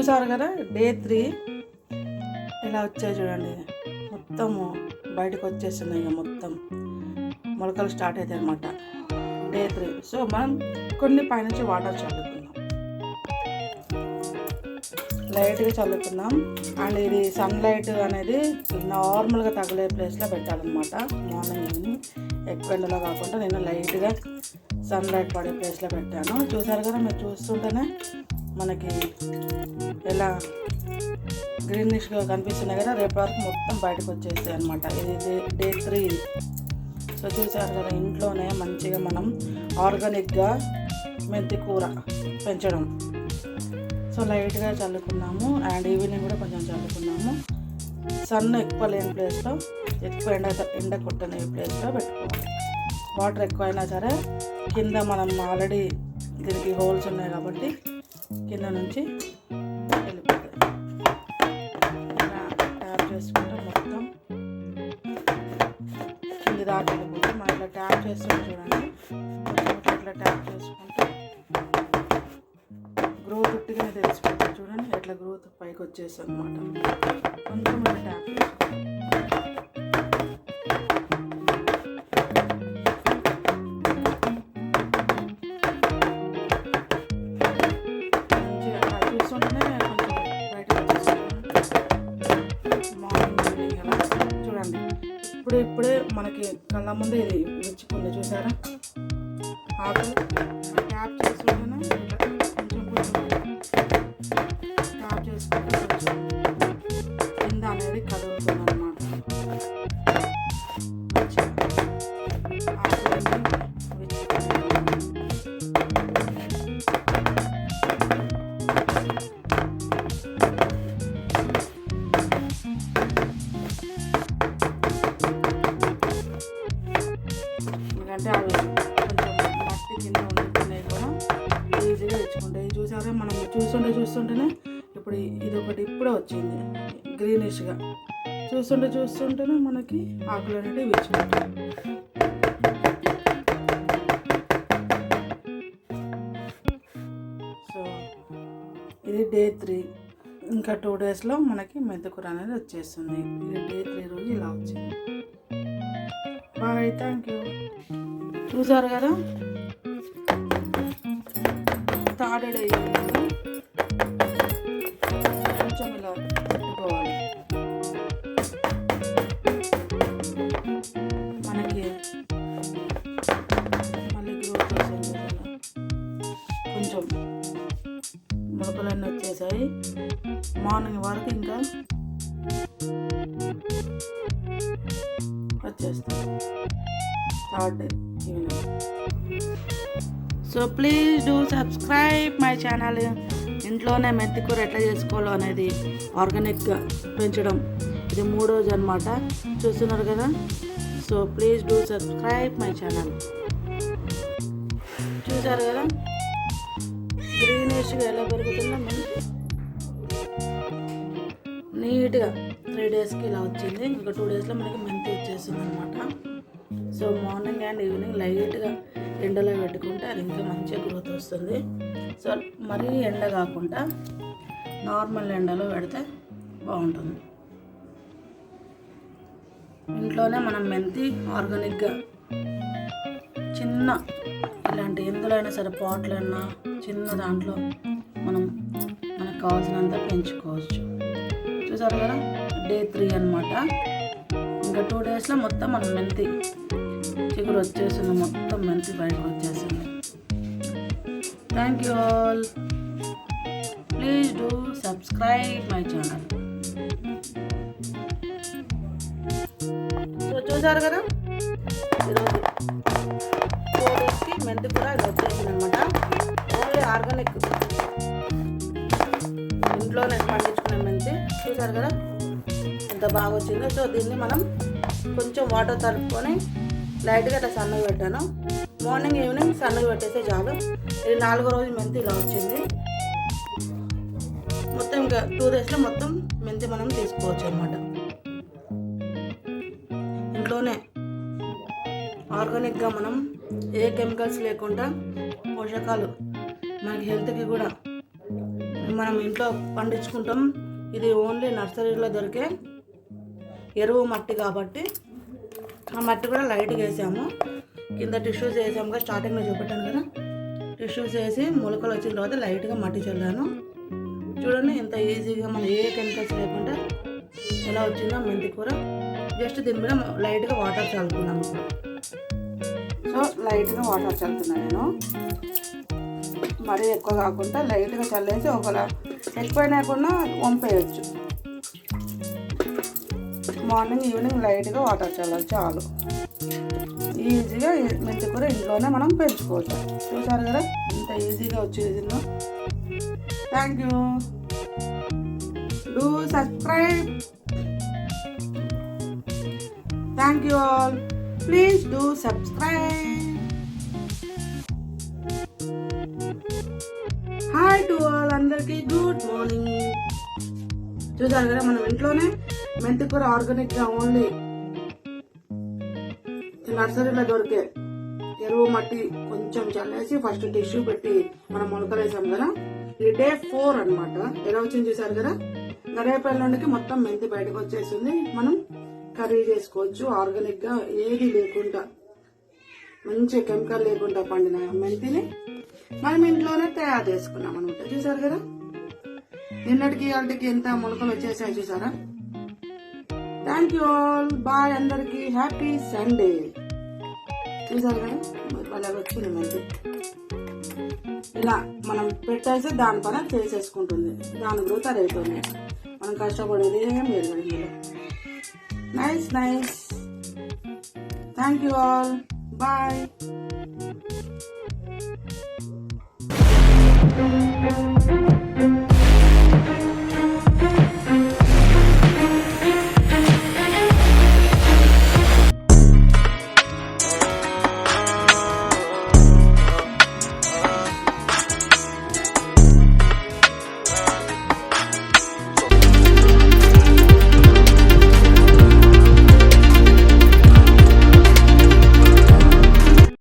చూసారు కదా? Day three ఇలా వచ్చాయి చూడండి. మొత్తము బయటకు వచ్చేస్తున్నాయి ఇక మొత్తం. మొలకలు స్టార్ట్ అవుతాయి అనమాట డే త్రీ సో మనం కొన్ని పైనుంచి వాటర్ చల్లుకుందాం. లైట్గా చల్లుకుందాం. అండ్ ఇది సన్లైట్ అనేది నార్మల్గా తగిలే ప్లేస్లో పెట్టాలన్నమాట. మార్నింగ్ ఎక్కువ ఎండలో కాకుండా నేను లైట్గా సన్లైట్ పడే ప్లేస్లో పెట్టాను. చూసారు కదా మీరు చూస్తుంటేనే మనకి ఎలా గ్రీనిష్గా కనిపిస్తున్నాయి కదా రేపు వరకు మొత్తం బయటకు వచ్చేస్తాయి అనమాట ఇది డే- త్రీ సో చూసారు కదా ఇంట్లోనే మంచిగా మనం ఆర్గానిక్గా మెంతి కూర పెంచడం. సో లైట్గా చల్లుకున్నాము అండ్ ఈవినింగ్ కూడా కొంచెం చల్లుకున్నాము. సన్ ఎక్కువ లేని ప్లేస్లో ఎక్కువ ఎండ ఎండ కొట్టని ప్లేస్లో పెట్టుకోవాలి. వాటర్ ఎక్కువ అయినా సరే కింద మనం ఆల్రెడీ దీనికి హోల్స్ ఉన్నాయి కాబట్టి కింద నుంచి వెళ్ళిపోతుంది ఇలా ట్యాప్ చేసుకుంటే మొత్తం కింది దాకా వెళ్ళిపోతే మనం ఇట్లా ట్యాప్ చేస్తుంటే చూడండి ఇట్లా ట్యాప్ చేసుకుంటే గ్రోత్ ఉట్టిగానే తెలిసిపోతుంది చూడండి. ఎట్లా గ్రోత్ పైకి వచ్చేస్తుంది అనమాట కొంచెం ట్యాప్ చేసుకోండి ఇప్పుడు ఇప్పుడే మనకి కళ్ళ ముందే ఇది విచ్చుకుంది చూసారా? ఆకు ట్యాప్ చేసుకుంటేనే కొంచెం కొంచెం ట్యాప్ చేసుకుంటే కొంచెం కింద అనేది కదులుతుంది అనమాట ఎందుకంటే అవి కొంచెం మట్టి కింద కూడా. ఈజీగా తెచ్చుకుంటాయి ఇది చూసారా? మనం చూస్తుంటే చూస్తుంటేనే ఇప్పుడు ఇది ఒకటి ఇప్పుడే వచ్చింది. గ్రీనిష్గా చూస్తుంటే చూస్తుంటేనే మనకి ఆకులు అనేవి విచ్చుకుంటాయి సో ఇది డే త్రీ ఇంకా టూ డేస్లో మనకి మెంతికూర అనేది వచ్చేస్తుంది. ఇది డే త్రీ రోజు ఇలా వచ్చింది. బాయ్ థ్యాంక్ యూ చూసారు కదా? థర్డ్ డే కొంచెం ఇలా పెట్టుకోవాలి. మనకి మళ్ళీ గ్రోత్ వస్తుంది కొంచెం మొలకలన్నీ వచ్చేసాయి. మార్నింగ్ వరకు ఇంకా వచ్చేస్తాయి. Third day evening so please do subscribe my channel ఇంట్లోనే మెంతి కూర ఎట్లా చేసుకోవాలో అనేది ఆర్గానిక్గా పెంచడం. ఇది మూడోది అనమాట చూస్తున్నారు కదా? So please do subscribe my channel చూసారు కదా? గ్రీనిష్గా ఎలా పెరుగుతుందో మంచి నీట్గా త్రీ డేస్కి ఇలా వచ్చింది. ఇంకా టూ డేస్లో మనకి మెంతి వచ్చేస్తుంది అనమాట సో మార్నింగ్ అండ్ ఈవినింగ్ లైట్గా ఎండలో పెట్టుకుంటే అది ఇంకా మంచిగా గ్రోత్ వస్తుంది. సో మరీ ఎండ కాకుండా నార్మల్ ఎండలో పెడితే బాగుంటుంది. ఇంట్లోనే మనం మెంతి ఆర్గానిక్గా చిన్న ఇలాంటి ఎందులో అయినా సరే పాట్లైనా చిన్న దాంట్లో మనం మనకు కావాల్సినంత పెంచుకోవచ్చు. చూసారు కదా? డే త్రీ అనమాట ఇంకా టూ డేస్లో మొత్తం మనం మెంతి. చిగురు వచ్చేసింది మొత్తం మెంతి బయటకు వచ్చేసింది. Thank you all please do subscribe my channel so చూసారు కదా? ఈరోజు ఫోర్ డేస్కి మెంతి కూడా ఇది వచ్చేసింది అనమాట ఓన్లీ ఆర్గానిక్ ఇంట్లోనే పండించుకునే చూసారు కదా? ఎంత బాగా వచ్చిందో. సో దీన్ని మనం కొంచెం వాటర్ తలుపుకొని లైట్గా అట్లా సన్నగా పెట్టాను. మార్నింగ్ ఈవినింగ్ సన్నగా పెట్టేస్తే చాలు. ఇది నాలుగో రోజు మెంతి ఇలా వచ్చింది. మొత్తం ఇంకా టూ డేస్లో మొత్తం మెంతి మనం తీసుకోవచ్చు అనమాట ఇంట్లోనే ఆర్గానిక్గా మనం ఏ కెమికల్స్ లేకుండా పోషకాలు మనకి హెల్త్కి కూడా మనం ఇంట్లో పండించుకుంటాం. ఇది ఓన్లీ నర్సరీలో దొరికే ఎరువు మట్టి కాబట్టి ఆ మట్టి కూడా లైట్గా వేసాము. కింద టిష్యూస్ వేసాము కదా స్టార్టింగ్లో చూపెట్టాను కదా. టిష్యూస్ వేసి మొలకలు వచ్చిన తర్వాత లైట్గా మట్టి చల్లాను. చూడండి ఇంత ఈజీగా మనం ఏ కెమికల్స్ లేకుండా ఎలా వచ్చిందో మెంతి కూర. జస్ట్ దీని మీద లైట్గా వాటర్ చల్లుకున్నాము. సో లైట్గా వాటర్ చల్లుతున్నాను నేను. మరీ ఎక్కువ కాకుండా లైట్గా చల్లేసి ఒకలా ఎక్కువైనా కూడా వంపేయచ్చు. మార్నింగ్ ఈవినింగ్ లైట్గా వాటర్ చల్లాలి చాలు. ఈజీగా మెంతి కూర ఇంట్లోనే మనం పెంచుకోవచ్చు. చూసారు కదా? ఇంత ఈజీగా వచ్చేది thank you do subscribe thank you all please do subscribe hi to all అందరికి గుడ్ మార్నింగ్ చూసారు కదా మనం ఇంట్లోనే మెంతి కూర ఆర్గానిక్గా ఓన్లీ నర్సరీలో దొరికే ఎరువు మట్టి కొంచెం చల్లేసి ఫస్ట్ టిష్యూ పెట్టి మనం మొలకలు వేసాం కదా. ఇది డే ఫోర్ అన్నమాట. ఎలా వచ్చింది చూసారు కదా? గరేపల్లి నుండి మొత్తం మెంతి బయటకు వచ్చేసింది. మనం కర్రీ చేసుకోవచ్చు ఆర్గానిక్గా ఏది లేకుండా మంచి కెమికల్ లేకుండా పండిన మెంతిని. మనం ఇంట్లోనే తయారు చేసుకున్నాం అనమాట చూసారు కదా? నిన్నటికి వాళ్ళకి ఎంత మొలకలు వచ్చేసాయి చూసారా? థ్యాంక్ యూ ఆల్ బాయ్ అందరికి. హ్యాపీ సండే చూసారు కదా? వాళ్ళకి వచ్చింది మంచి ఇలా మనం పెట్టేసి దాని పైన చేసేసుకుంటుంది. దాని గ్రోత్ అది మనం కష్టపడేది ఏం లేదు nice nice thank you all bye Thank you.